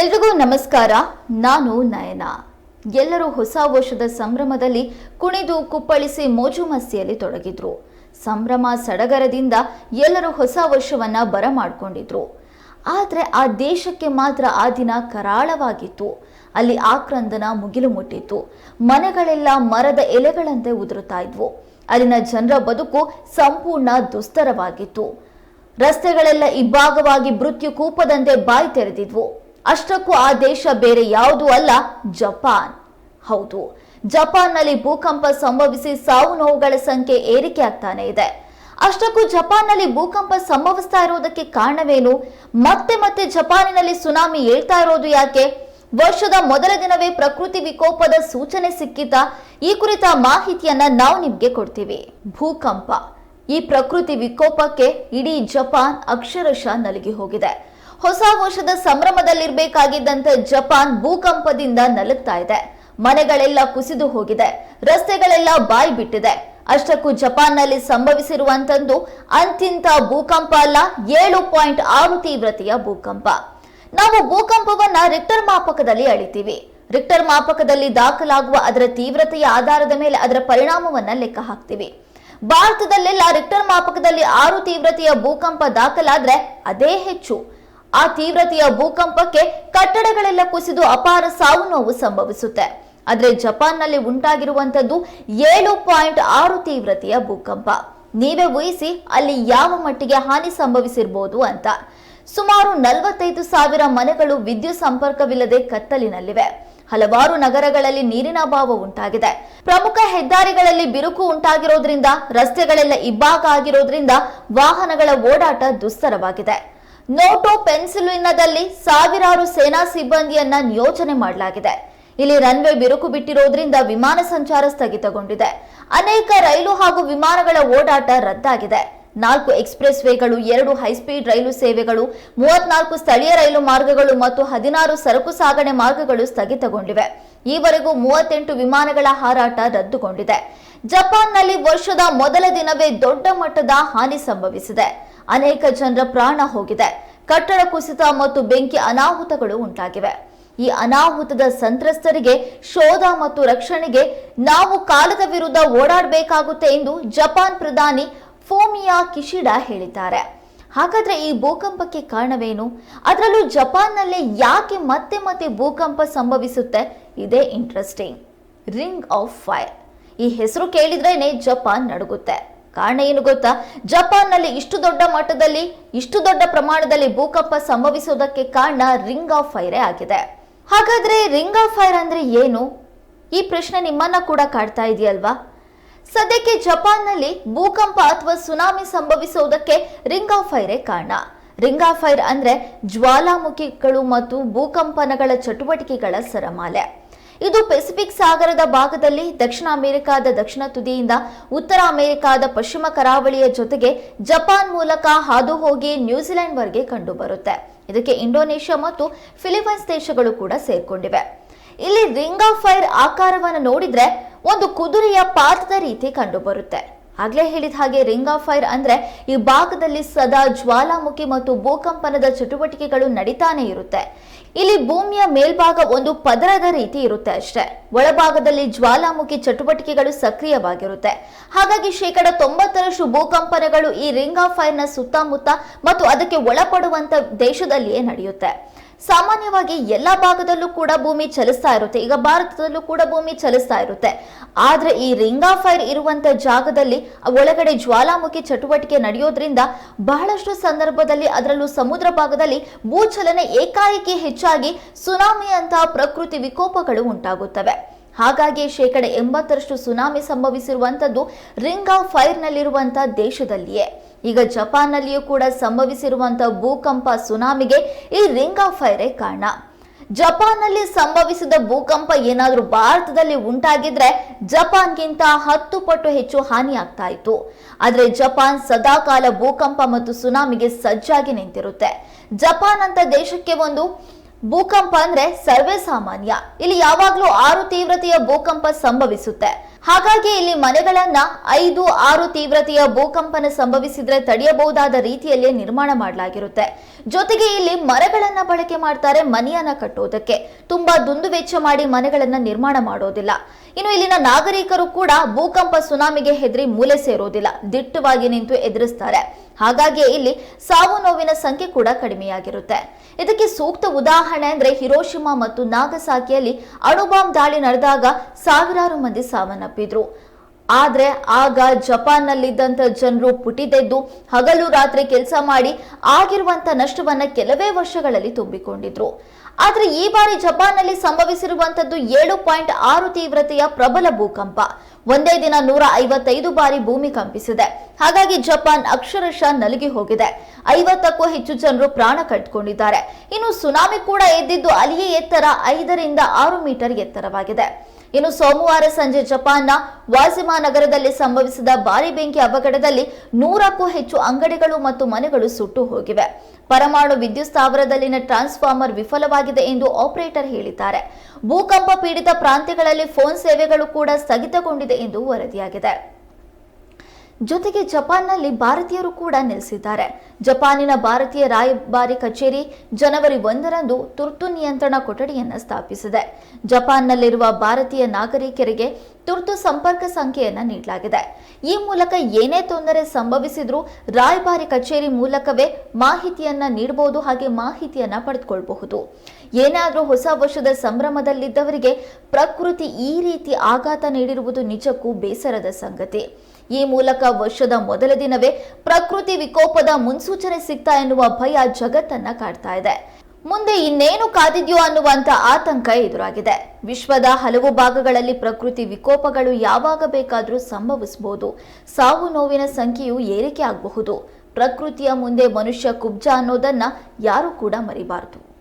ಎಲ್ರಿಗೂ ನಮಸ್ಕಾರ. ನಾನು ನಯನ. ಎಲ್ಲರೂ ಹೊಸ ವರ್ಷದ ಸಂಭ್ರಮದಲ್ಲಿ ಕುಣಿದು ಕುಪ್ಪಳಿಸಿ ಮೋಜು ಮಸ್ತಿಯಲ್ಲಿ ತೊಡಗಿದ್ರು. ಸಂಭ್ರಮ ಸಡಗರದಿಂದ ಎಲ್ಲರೂ ಹೊಸ ವರ್ಷವನ್ನ ಬರಮಾಡ್ಕೊಂಡಿದ್ರು. ಆದರೆ ಆ ದೇಶಕ್ಕೆ ಮಾತ್ರ ಆ ದಿನ ಕರಾಳವಾಗಿತ್ತು. ಅಲ್ಲಿ ಆಕ್ರಂದನ ಮುಗಿಲು ಮುಟ್ಟಿತ್ತು. ಮನೆಗಳೆಲ್ಲ ಮರದ ಎಲೆಗಳಂತೆ ಉದುರುತ್ತಾ ಇದ್ವು. ಅಲ್ಲಿನ ಜನರ ಬದುಕು ಸಂಪೂರ್ಣ ದುಸ್ತರವಾಗಿತ್ತು. ರಸ್ತೆಗಳೆಲ್ಲ ಇಬ್ಬಾಗವಾಗಿ ಮೃತ್ಯು ಕೂಪದಂತೆ ಬಾಯಿ ತೆರೆದಿದ್ವು. ಅಷ್ಟಕ್ಕೂ ಆ ದೇಶ ಬೇರೆ ಯಾವುದೂ ಅಲ್ಲ, ಜಪಾನ್. ಹೌದು, ಜಪಾನ್ನಲ್ಲಿ ಭೂಕಂಪ ಸಂಭವಿಸಿ ಸಾವು ನೋವುಗಳ ಸಂಖ್ಯೆ ಏರಿಕೆ ಆಗ್ತಾನೆ ಇದೆ. ಅಷ್ಟಕ್ಕೂ ಜಪಾನ್ನಲ್ಲಿ ಭೂಕಂಪ ಸಂಭವಿಸ್ತಾ ಇರೋದಕ್ಕೆ ಕಾರಣವೇನು? ಮತ್ತೆ ಮತ್ತೆ ಜಪಾನಿನಲ್ಲಿ ಸುನಾಮಿ ಏಳ್ತಾ ಇರೋದು ಯಾಕೆ? ವರ್ಷದ ಮೊದಲ ದಿನವೇ ಪ್ರಕೃತಿ ವಿಕೋಪದ ಸೂಚನೆ ಸಿಕ್ಕಿತಾ ಈ ಕುರಿತ ಮಾಹಿತಿಯನ್ನ ನಾವು ನಿಮ್ಗೆ ಕೊಡ್ತೀವಿ. ಭೂಕಂಪ. ಈ ಪ್ರಕೃತಿ ವಿಕೋಪಕ್ಕೆ ಇಡೀ ಜಪಾನ್ ಅಕ್ಷರಶಃ ನಲುಗಿ ಹೋಗಿದೆ. ಹೊಸ ವರ್ಷದ ಸಂಭ್ರಮದಲ್ಲಿರಬೇಕಾಗಿದ್ದಂತೆ ಜಪಾನ್ ಭೂಕಂಪದಿಂದ ನಲುಗ್ತಾ ಇದೆ. ಮನೆಗಳೆಲ್ಲ ಕುಸಿದು ಹೋಗಿದೆ. ರಸ್ತೆಗಳೆಲ್ಲ ಬಾಯಿ ಬಿಟ್ಟಿದೆ. ಅಷ್ಟಕ್ಕೂ ಜಪಾನ್ನಲ್ಲಿ ಸಂಭವಿಸಿರುವಂತಂದು ಅಂತಿಂತ ಭೂಕಂಪ ಅಲ್ಲ, ಏಳು ಪಾಯಿಂಟ್ ಆರು ತೀವ್ರತೆಯ ಭೂಕಂಪ. ನಾವು ಭೂಕಂಪವನ್ನ ರಿಕ್ಟರ್ ಮಾಪಕದಲ್ಲಿ ಅಳಿತೀವಿ. ರಿಕ್ಟರ್ ಮಾಪಕದಲ್ಲಿ ದಾಖಲಾಗುವ ಅದರ ತೀವ್ರತೆಯ ಆಧಾರದ ಮೇಲೆ ಅದರ ಪರಿಣಾಮವನ್ನ ಲೆಕ್ಕ ಹಾಕ್ತೀವಿ. ಭಾರತದಲ್ಲೆಲ್ಲ ರಿಕ್ಟರ್ ಮಾಪಕದಲ್ಲಿ ಆರು ತೀವ್ರತೆಯ ಭೂಕಂಪ ದಾಖಲಾದ್ರೆ ಅದೇ ಹೆಚ್ಚು. ಆ ತೀವ್ರತೆಯ ಭೂಕಂಪಕ್ಕೆ ಕಟ್ಟಡಗಳೆಲ್ಲ ಕುಸಿದು ಅಪಾರ ಸಾವು ನೋವು ಸಂಭವಿಸುತ್ತೆ. ಆದರೆ ಜಪಾನ್ನಲ್ಲಿ ಉಂಟಾಗಿರುವಂತದ್ದು ಏಳು ಪಾಯಿಂಟ್ ಆರು ತೀವ್ರತೆಯ ಭೂಕಂಪ. ನೀವೇ ಊಹಿಸಿ, ಅಲ್ಲಿ ಯಾವ ಮಟ್ಟಿಗೆ ಹಾನಿ ಸಂಭವಿಸಿರ್ಬೋದು ಅಂತ. ಸುಮಾರು ನಲವತ್ತೈದು ಸಾವಿರ ಮನೆಗಳು ವಿದ್ಯುತ್ ಸಂಪರ್ಕವಿಲ್ಲದೆ ಕತ್ತಲಿನಲ್ಲಿವೆ. ಹಲವಾರು ನಗರಗಳಲ್ಲಿ ನೀರಿನ ಅಭಾವ ಉಂಟಾಗಿದೆ. ಪ್ರಮುಖ ಹೆದ್ದಾರಿಗಳಲ್ಲಿ ಬಿರುಕು ಉಂಟಾಗಿರೋದ್ರಿಂದ, ರಸ್ತೆಗಳೆಲ್ಲ ಇಬ್ಬಾಗ ಆಗಿರೋದ್ರಿಂದ ವಾಹನಗಳ ಓಡಾಟ ದುಸ್ತರವಾಗಿದೆ. ನೋಟೋ ಪೆನ್ಸಿಲಿನದಲ್ಲಿ ಸಾವಿರಾರು ಸೇನಾ ಸಿಬ್ಬಂದಿಯನ್ನ ನಿಯೋಜನೆ ಮಾಡಲಾಗಿದೆ. ಇಲ್ಲಿ ರನ್ವೇ ಬಿರುಕು ಬಿಟ್ಟಿರೋದ್ರಿಂದ ವಿಮಾನ ಸಂಚಾರ ಸ್ಥಗಿತಗೊಂಡಿದೆ. ಅನೇಕ ರೈಲು ಹಾಗೂ ವಿಮಾನಗಳ ಓಡಾಟ ರದ್ದಾಗಿದೆ. ನಾಲ್ಕು ಎಕ್ಸ್ಪ್ರೆಸ್ ವೇಗಳು, ಎರಡು ಹೈಸ್ಪೀಡ್ ರೈಲು ಸೇವೆಗಳು ಮೂವತ್ನಾಲ್ಕು ಸ್ಥಳೀಯ ರೈಲು ಮಾರ್ಗಗಳು ಮತ್ತು ಹದಿನಾರು ಸರಕು ಸಾಗಣೆ ಮಾರ್ಗಗಳು ಸ್ಥಗಿತಗೊಂಡಿವೆ. ಈವರೆಗೂ ಮೂವತ್ತೆಂಟು ವಿಮಾನಗಳ ಹಾರಾಟ ರದ್ದುಗೊಂಡಿದೆ. ಜಪಾನ್ನಲ್ಲಿ ವರ್ಷದ ಮೊದಲ ದಿನವೇ ದೊಡ್ಡ ಮಟ್ಟದ ಹಾನಿ ಸಂಭವಿಸಿದೆ. ಅನೇಕ ಜನರ ಪ್ರಾಣ ಹೋಗಿದೆ. ಕಟ್ಟಡ ಕುಸಿತ ಮತ್ತು ಬೆಂಕಿ ಅನಾಹುತಗಳು ಉಂಟಾಗಿವೆ. ಈ ಅನಾಹುತದ ಸಂತ್ರಸ್ತರಿಗೆ ಶೋಧ ಮತ್ತು ರಕ್ಷಣೆಗೆ ನಾವು ಕಾಲದ ವಿರುದ್ಧ ಓಡಾಡಬೇಕಾಗುತ್ತೆ ಎಂದು ಜಪಾನ್ ಪ್ರಧಾನಿ ಫೋಮಿಯಾ ಕಿಶಿಡಾ ಹೇಳಿದ್ದಾರೆ. ಹಾಗಾದ್ರೆ ಈ ಭೂಕಂಪಕ್ಕೆ ಕಾರಣವೇನು? ಅದರಲ್ಲೂ ಜಪಾನ್ನಲ್ಲಿ ಯಾಕೆ ಮತ್ತೆ ಮತ್ತೆ ಭೂಕಂಪ ಸಂಭವಿಸುತ್ತೆ? ಇದೇ ಇಂಟ್ರೆಸ್ಟಿಂಗ್ ರಿಂಗ್ ಆಫ್ ಫೈರ್ ಈ ಹೆಸರು ಕೇಳಿದ್ರೇನೆ ಜಪಾನ್ ನಡುಗುತ್ತೆ. ಕಾರಣ ಏನು ಗೊತ್ತಾ? ಜಪಾನ್ನಲ್ಲಿ ಇಷ್ಟು ದೊಡ್ಡ ಮಟ್ಟದಲ್ಲಿ, ಇಷ್ಟು ದೊಡ್ಡ ಪ್ರಮಾಣದಲ್ಲಿ ಭೂಕಂಪ ಸಂಭವಿಸುವುದಕ್ಕೆ ಕಾರಣ ರಿಂಗ್ ಆಫ್ ಫೈರೇ ಆಗಿದೆ. ಹಾಗಾದ್ರೆ ರಿಂಗ್ ಆಫ್ ಫೈರ್ ಅಂದ್ರೆ ಏನು? ಈ ಪ್ರಶ್ನೆ ನಿಮ್ಮನ್ನ ಕೂಡ ಕಾಡ್ತಾ ಇದೆಯಲ್ವಾ? ಸದ್ಯಕ್ಕೆ ಜಪಾನ್ನಲ್ಲಿ ಭೂಕಂಪ ಅಥವಾ ಸುನಾಮಿ ಸಂಭವಿಸುವುದಕ್ಕೆ ರಿಂಗ್ ಆಫ್ ಫೈರೇ ಕಾರಣ. ರಿಂಗ್ ಆಫ್ ಫೈರ್ ಅಂದ್ರೆ ಜ್ವಾಲಾಮುಖಿಗಳು ಮತ್ತು ಭೂಕಂಪನಗಳ ಚಟುವಟಿಕೆಗಳ ಸರಮಾಲೆ. ಇದು ಪೆಸಿಫಿಕ್ ಸಾಗರದ ಭಾಗದಲ್ಲಿ ದಕ್ಷಿಣ ಅಮೆರಿಕಾದ ದಕ್ಷಿಣ ತುದಿಯಿಂದ ಉತ್ತರ ಅಮೆರಿಕಾದ ಪಶ್ಚಿಮ ಕರಾವಳಿಯ ಜೊತೆಗೆ ಜಪಾನ್ ಮೂಲಕ ಹಾದು ಹೋಗಿ ನ್ಯೂಜಿಲೆಂಡ್ ವರೆಗೆ ಕಂಡುಬರುತ್ತೆ. ಇದಕ್ಕೆ ಇಂಡೋನೇಷ್ಯಾ ಮತ್ತು ಫಿಲಿಪೈನ್ಸ್ ದೇಶಗಳು ಕೂಡ ಸೇರ್ಕೊಂಡಿವೆ. ಇಲ್ಲಿ ರಿಂಗ್ ಆಫ್ ಫೈರ್ ಆಕಾರವನ್ನು ನೋಡಿದ್ರೆ ಒಂದು ಕುದುರೆಯ ಪಾತ್ರದ ರೀತಿ ಕಂಡುಬರುತ್ತೆ. ಆಗ್ಲೇ ಹೇಳಿದ ಹಾಗೆ ರಿಂಗ್ ಆಫ್ ಫೈರ್ ಅಂದ್ರೆ ಈ ಭಾಗದಲ್ಲಿ ಸದಾ ಜ್ವಾಲಾಮುಖಿ ಮತ್ತು ಭೂಕಂಪನದ ಚಟುವಟಿಕೆಗಳು ನಡೀತಾನೆ ಇರುತ್ತೆ. ಇಲ್ಲಿ ಭೂಮಿಯ ಮೇಲ್ಭಾಗ ಒಂದು ಪದರದ ರೀತಿ ಇರುತ್ತೆ ಅಷ್ಟೇ. ಒಳಭಾಗದಲ್ಲಿ ಜ್ವಾಲಾಮುಖಿ ಚಟುವಟಿಕೆಗಳು ಸಕ್ರಿಯವಾಗಿರುತ್ತೆ. ಹಾಗಾಗಿ ಶೇಕಡ ತೊಂಬತ್ತರಷ್ಟು ಭೂಕಂಪನಗಳು ಈ ರಿಂಗ್ ಆಫ್ ಫೈರ್ನ ಸುತ್ತಮುತ್ತ ಮತ್ತು ಅದಕ್ಕೆ ಒಳಪಡುವಂತ ದೇಶದಲ್ಲಿಯೇ ನಡೆಯುತ್ತೆ. ಸಾಮಾನ್ಯವಾಗಿ ಎಲ್ಲ ಭಾಗದಲ್ಲೂ ಕೂಡ ಭೂಮಿ ಚಲಿಸ್ತಾ ಇರುತ್ತೆ. ಈಗ ಭಾರತದಲ್ಲೂ ಕೂಡ ಭೂಮಿ ಚಲಿಸ್ತಾ ಇರುತ್ತೆ. ಆದ್ರೆ ಈ ರಿಂಗ್ ಆಫ್ ಫೈರ್ ಇರುವಂತ ಜಾಗದಲ್ಲಿ ಒಳಗಡೆ ಜ್ವಾಲಾಮುಖಿ ಚಟುವಟಿಕೆ ನಡೆಯೋದ್ರಿಂದ ಬಹಳಷ್ಟು ಸಂದರ್ಭದಲ್ಲಿ ಅದರಲ್ಲೂ ಸಮುದ್ರ ಭಾಗದಲ್ಲಿ ಭೂಚಲನೆ ಏಕಾಏಕಿ ಹೆಚ್ಚಾಗಿ ಸುನಾಮಿಯಂತಹ ಪ್ರಕೃತಿ ವಿಕೋಪಗಳು ಉಂಟಾಗುತ್ತವೆ. ಹಾಗಾಗಿ ಶೇಕಡ ಎಂಬತ್ತರಷ್ಟು ಸುನಾಮಿ ಸಂಭವಿಸಿರುವಂತದ್ದು ರಿಂಗ್ ಆಫ್ ಫೈರ್ ನಲ್ಲಿರುವಂತಹ ದೇಶದಲ್ಲಿಯೇ. ಈಗ ಜಪಾನ್ನಲ್ಲಿಯೂ ಕೂಡ ಸಂಭವಿಸಿರುವಂತಹ ಭೂಕಂಪ ಸುನಾಮಿಗೆ ಈ ರಿಂಗ್ ಆಫ್ ಫೈರೇ ಕಾರಣ. ಜಪಾನ್ನಲ್ಲಿ ಸಂಭವಿಸಿದ ಭೂಕಂಪ ಏನಾದರೂ ಭಾರತದಲ್ಲಿ ಉಂಟಾಗಿದ್ರೆ ಜಪಾನ್ಗಿಂತ ಹತ್ತು ಪಟ್ಟು ಹೆಚ್ಚು ಹಾನಿಯಾಗ್ತಾ ಇತ್ತು. ಆದರೆ ಜಪಾನ್ ಸದಾಕಾಲ ಭೂಕಂಪ ಮತ್ತು ಸುನಾಮಿಗೆ ಸಜ್ಜಾಗಿ ನಿಂತಿರುತ್ತೆ. ಜಪಾನ್ ಅಂತ ದೇಶಕ್ಕೆ ಒಂದು ಭೂಕಂಪ ಅಂದ್ರೆ ಸರ್ವೇ ಸಾಮಾನ್ಯ. ಇಲ್ಲಿ ಯಾವಾಗ್ಲೂ ಆರು ತೀವ್ರತೆಯ ಭೂಕಂಪ ಸಂಭವಿಸುತ್ತೆ. ಹಾಗಾಗಿ ಇಲ್ಲಿ ಮನೆಗಳನ್ನ ಐದು, ಆರು ತೀವ್ರತೆಯ ಭೂಕಂಪನ ಸಂಭವಿಸಿದ್ರೆ ತಡೆಯಬಹುದಾದ ರೀತಿಯಲ್ಲಿ ನಿರ್ಮಾಣ ಮಾಡಲಾಗಿರುತ್ತೆ. ಜೊತೆಗೆ ಇಲ್ಲಿ ಮರಗಳನ್ನ ಬಳಕೆ ಮಾಡ್ತಾರೆ ಮನೆಯನ್ನ ಕಟ್ಟೋದಕ್ಕೆ. ತುಂಬಾ ದುಂದು ವೆಚ್ಚ ಮಾಡಿ ಮನೆಗಳನ್ನ ನಿರ್ಮಾಣ ಮಾಡೋದಿಲ್ಲ. ಇನ್ನು ಇಲ್ಲಿನ ನಾಗರಿಕರು ಕೂಡ ಭೂಕಂಪ ಸುನಾಮಿಗೆ ಹೆದರಿ ಮೂಲೆ ಸೇರೋದಿಲ್ಲ. ದಿಟ್ಟವಾಗಿ ನಿಂತು ಎದುರಿಸ್ತಾರೆ. ಹಾಗಾಗಿ ಇಲ್ಲಿ ಸಾವು ನೋವಿನ ಸಂಖ್ಯೆ ಕೂಡ ಕಡಿಮೆಯಾಗಿರುತ್ತೆ. ಇದಕ್ಕೆ ಸೂಕ್ತ ಉದಾಹರಣೆ ಅಂದ್ರೆ ಹಿರೋಶಿಮಾ ಮತ್ತು ನಾಗಸಾಕಿಯಲ್ಲಿ ಅಣುಬಾಂಬ್ ದಾಳಿ ನಡೆದಾಗ ಸಾವಿರಾರು ಮಂದಿ ಸಾವನ್ನಪ್ಪಿದ್ರು. ಆದ್ರೆ ಆಗ ಜಪಾನ್ನಲ್ಲಿದ್ದಂಥ ಜನರು ಪುಟಿದೆದ್ದು ಹಗಲು ರಾತ್ರಿ ಕೆಲಸ ಮಾಡಿ ಆಗಿರುವಂತ ನಷ್ಟವನ್ನ ಕೆಲವೇ ವರ್ಷಗಳಲ್ಲಿ ತುಂಬಿಕೊಂಡಿದ್ರು. ಆದರೆ ಈ ಬಾರಿ ಜಪಾನ್ನಲ್ಲಿ ಸಂಭವಿಸಿರುವಂತದ್ದು ಏಳು ಪಾಯಿಂಟ್ ಆರು ತೀವ್ರತೆಯ ಪ್ರಬಲ ಭೂಕಂಪ. ಒಂದೇ ದಿನ ನೂರ ಐವತ್ತೈದು ಬಾರಿ ಭೂಮಿ ಕಂಪಿಸಿದೆ. ಹಾಗಾಗಿ ಜಪಾನ್ ಅಕ್ಷರಶಃ ನಲುಗಿ ಹೋಗಿದೆ. ಐವತ್ತಕ್ಕೂ ಹೆಚ್ಚು ಜನರು ಪ್ರಾಣ ಕಟ್ಕೊಂಡಿದ್ದಾರೆ. ಇನ್ನು ಸುನಾಮಿ ಕೂಡ ಎದ್ದಿದ್ದು ಅಲ್ಲಿಯೇ ಎತ್ತರ ಐದರಿಂದ ಆರು ಮೀಟರ್ ಎತ್ತರವಾಗಿದೆ. ಇನ್ನು ಸೋಮವಾರ ಸಂಜೆ ಜಪಾನ್ನ ವಾಸಿಮಾ ನಗರದಲ್ಲಿ ಸಂಭವಿಸಿದ ಭಾರಿ ಬೆಂಕಿ ಅವಘಡದಲ್ಲಿ ನೂರಕ್ಕೂ ಹೆಚ್ಚು ಅಂಗಡಿಗಳು ಮತ್ತು ಮನೆಗಳು ಸುಟ್ಟು ಹೋಗಿವೆ. ಪರಮಾಣು ವಿದ್ಯುತ್ ಸ್ಥಾವರದಲ್ಲಿನ ಟ್ರಾನ್ಸ್ಫಾರ್ಮರ್ ವಿಫಲವಾಗಿದೆ ಎಂದು ಆಪರೇಟರ್ ಹೇಳಿದ್ದಾರೆ. ಭೂಕಂಪ ಪೀಡಿತ ಪ್ರಾಂತ್ಯಗಳಲ್ಲಿ ಫೋನ್ ಸೇವೆಗಳು ಕೂಡ ಸ್ಥಗಿತಗೊಂಡಿದೆ ಎಂದು ವರದಿಯಾಗಿದೆ. ಜೊತೆಗೆ ಜಪಾನ್ನಲ್ಲಿ ಭಾರತೀಯರು ಕೂಡ ನೆಲೆಸಿದ್ದಾರೆ. ಜಪಾನಿನ ಭಾರತೀಯ ರಾಯಭಾರಿ ಕಚೇರಿ ಜನವರಿ ಒಂದರಂದು ತುರ್ತು ನಿಯಂತ್ರಣ ಕೊಠಡಿಯನ್ನು ಸ್ಥಾಪಿಸಿದೆ. ಜಪಾನ್ನಲ್ಲಿರುವ ಭಾರತೀಯ ನಾಗರಿಕರಿಗೆ ತುರ್ತು ಸಂಪರ್ಕ ಸಂಖ್ಯೆಯನ್ನು ನೀಡಲಾಗಿದೆ. ಈ ಮೂಲಕ ಏನೇ ತೊಂದರೆ ಸಂಭವಿಸಿದ್ರೂ ರಾಯಭಾರಿ ಕಚೇರಿ ಮೂಲಕವೇ ಮಾಹಿತಿಯನ್ನ ನೀಡಬಹುದು ಹಾಗೆ ಮಾಹಿತಿಯನ್ನ ಪಡೆದುಕೊಳ್ಳಬಹುದು ಏನಾದರೂ ಹೊಸ ವರ್ಷದ ಸಂಭ್ರಮದಲ್ಲಿದ್ದವರಿಗೆ ಪ್ರಕೃತಿ ಈ ರೀತಿ ಆಘಾತ ನೀಡಿರುವುದು ನಿಜಕ್ಕೂ ಬೇಸರದ ಸಂಗತಿ. ಈ ಮೂಲಕ ವರ್ಷದ ಮೊದಲ ದಿನವೇ ಪ್ರಕೃತಿ ವಿಕೋಪದ ಮುನ್ಸೂಚನೆ ಸಿಗ್ತಾ ಎನ್ನುವ ಭಯ ಜಗತ್ತನ್ನ ಕಾಡ್ತಾ ಇದೆ. ಮುಂದೆ ಇನ್ನೇನು ಕಾದಿದ್ಯೋ ಅನ್ನುವಂತ ಆತಂಕ ಎದುರಾಗಿದೆ. ವಿಶ್ವದ ಹಲವು ಭಾಗಗಳಲ್ಲಿ ಪ್ರಕೃತಿ ವಿಕೋಪಗಳು ಯಾವಾಗ ಬೇಕಾದರೂ ಸಂಭವಿಸಬಹುದು ಸಾವು ನೋವಿನ ಸಂಖ್ಯೆಯು ಏರಿಕೆ ಆಗಬಹುದು. ಪ್ರಕೃತಿಯ ಮುಂದೆ ಮನುಷ್ಯ ಕುಬ್ಜ ಅನ್ನೋದನ್ನ ಯಾರೂ ಕೂಡ ಮರಿಬಾರದು.